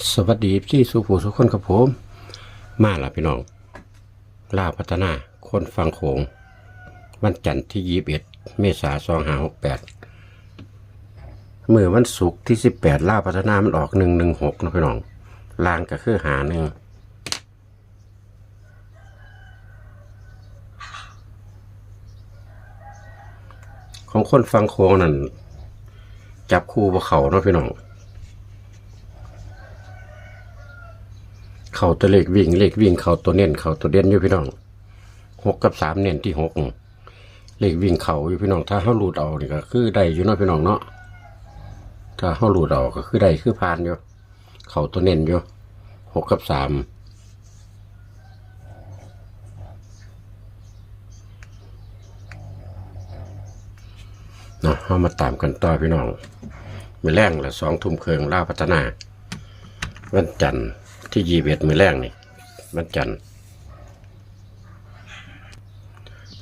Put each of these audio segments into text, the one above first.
สวัสดีที่สุภูสุคนครับผม มาละพี่น้องลาวพัฒนาคนฟังโขง วันจันทร์ที่ยี่สิบเอ็ดเมษาสองห้าหกแปดเมื่อวันศุกร์ที่สิบแปดลาวพัฒนามันออกหนึ่งหนึ่งหกนะพี่น้องลางก็คือหาหนึ่งของคนฟังโขงนั่นจับคู่บ่เขาเนาะพี่น้อง เขาตัวเลขวิ่งเลขวิ่งเขาตัวเน้นเขาตัวเด่นอยู่พี่น้องหกกับสามเน้นที่หกเลขวิ่งเขาอยู่พี่น้อง ถ้าเขาหลุดเอานี่ก็คือได้อยู่เนาะพี่น้องเนาะถ้าเขาหลุดเอาก็คือได้คือพานอยู่เขาตัวเน้นอยู่หกกับสามเนาะเขามาตามกันต่อพี่น้องมือแรงละสองทุ่มเคืองล่าพัฒนา วันจันทร์ ที่ยีเบ็ดมือแรกนี่วันจันทร์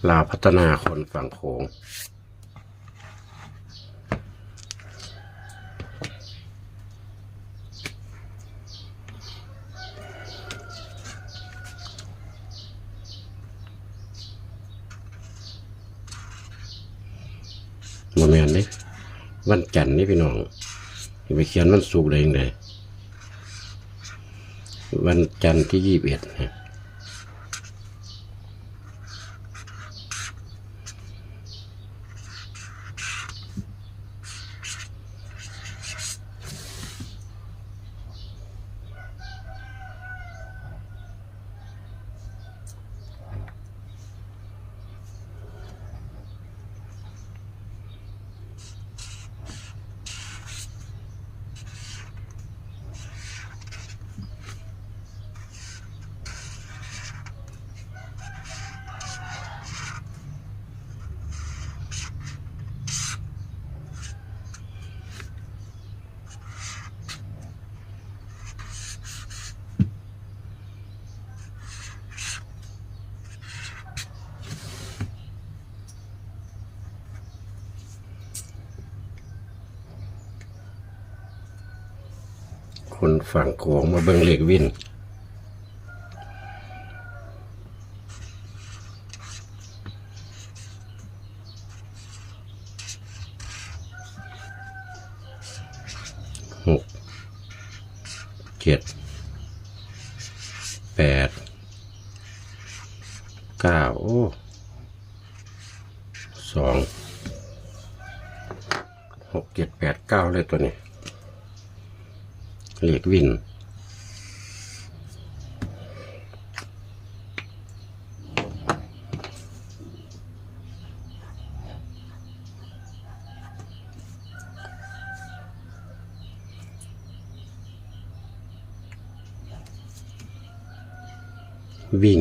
ลาวพัฒนาคนฝั่งโขงโมเมนนี่วันจันทร์นี่พี่น้องอย่าไปเขียนวันศุกเลยยังไง วันจันทร์ที่ยี่สิบเอ็ดนะ คนฝั่งโขงมาเบิ่งเหล็กวินหกเจ็ดแปดเก้าโอ้สองหกเจ็ดแปดเก้าเลยตัวนี้ เหล็กวินวิ่ง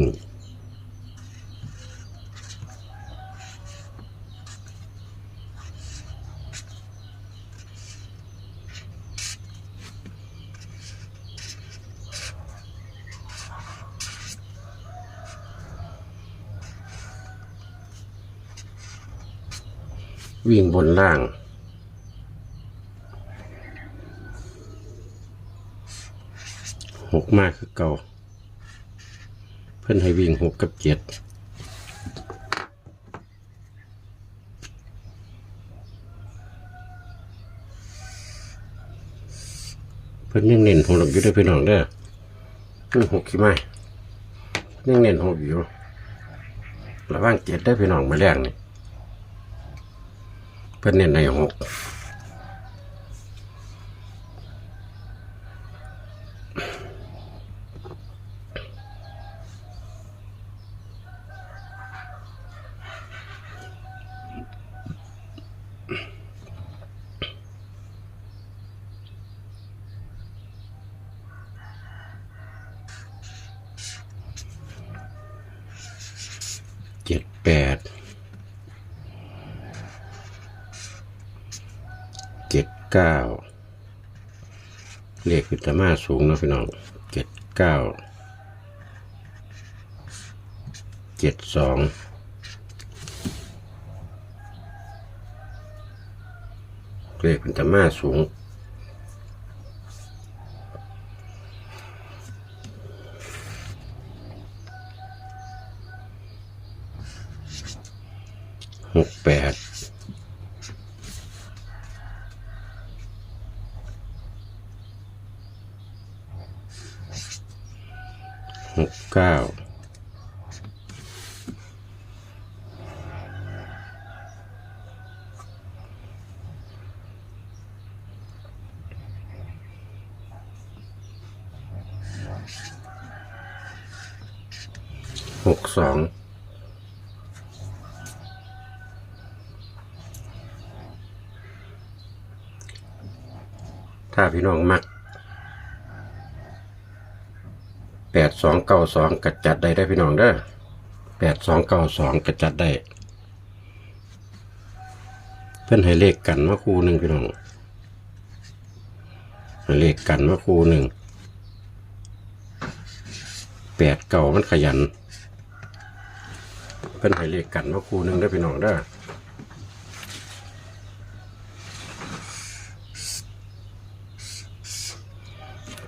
วิ่งบนล่าง หกมากคือเก่า เพื่อนให้วิ่งหกกับเจ็ดเพื่อนยังเน้นหกหลอกอยู่เด้วยพี่น้องเด้อเพิ่งหกขี้ไม้ยังเน้นหกอยู่ระว่างเจ็ดได้อพี่น้องมาแรงนี่ เพื่อนเน้นในหกเจ็ดแปด เจ็ดเก้าเลขคือตมาสูงนะพี่น้องเจ็ดเก้าเจ็ดสองเลขเป็นตมาสูงหกแปด เก้าหกสองถ้าพี่น้องมัก แปดสองเก้าสองกระจัดได้ได้พี่น้องเด้อแปดสองเก้าสองกระจัดได้ เพื่อนให้เลขกันมาคู่หนึ่งพี่น้องให้เลขกันมาคู่หนึ่งแปดเก่ามันขยัน เพื่อนให้เลขกันมาคู่หนึ่งได้พี่น้องเด้อ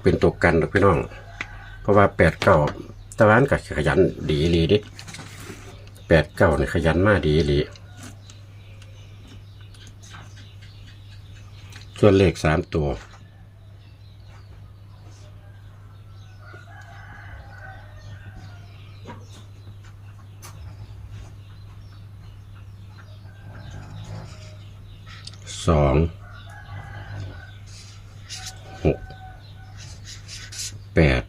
เป็นตัวกันหรอกพี่น้อง เพราะว่าแปดเก้าตะวันกับขยันดีอีหลีดิแปดเก้าเนี่ยขยันมากดีลีส่วนเลขสามตัวสอง หก แปด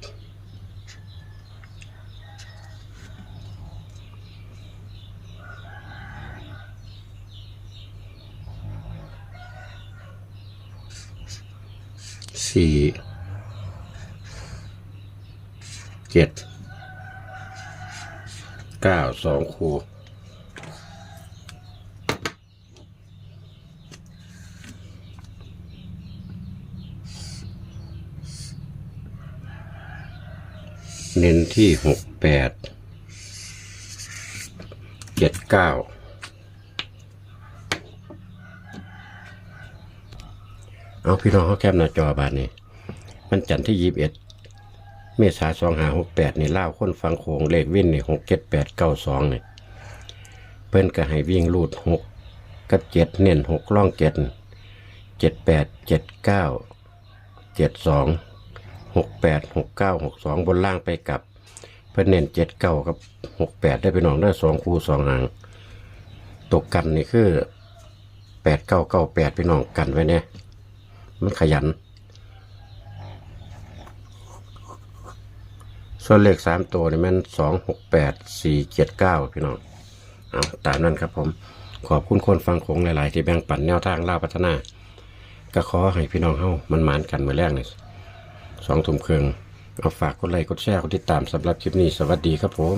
สี่เจ็ดเก้าสองคูเน้นที่หกแปดเจ็ดเก้า เอาพี่น้องเขาแคปหน้าจอบานนี้มันจันทร์ที่ยี่สิบเอ็ดเมษาสองหาหกแปดนี่เล่าวคนฟังโขงเลขวิ่นนี่หกเจ็ดแปดเก้าสองนี่เพิ่นก็ให้วิ่งรูดหกกับเจ็ดเน้นหกล่องเจ็ดเจ็ดแปดเจ็ดเก้าเจ็ดสองหกแปดหกเก้าหกสองบนล่างไปกลับ เพิ่นเน้นเจ็ดเก้ากับหกแปดได้ไปน้องได้สองคู่สองหางตกกันนี่คือแปดเก้าเก้าแปดไปน้องกันไว้เนี่ย มันขยัน ส่วนเลขสามตัวนี่มันสองหกแปดสี่เจ็ดเก้าพี่น้องเอาตามนั้นครับผม ขอบคุณคนฟังโขงหลาย ๆ ที่แบ่งปันแนวทางล่าพัฒนา ก็ขอให้พี่น้องเฮามันหมานกันเมื่อแรกนี่สองทุ่มครึ่องเอาฝากกดไลค์กดแชร์กดติดตามสำหรับคลิปนี้ สวัสดีครับผม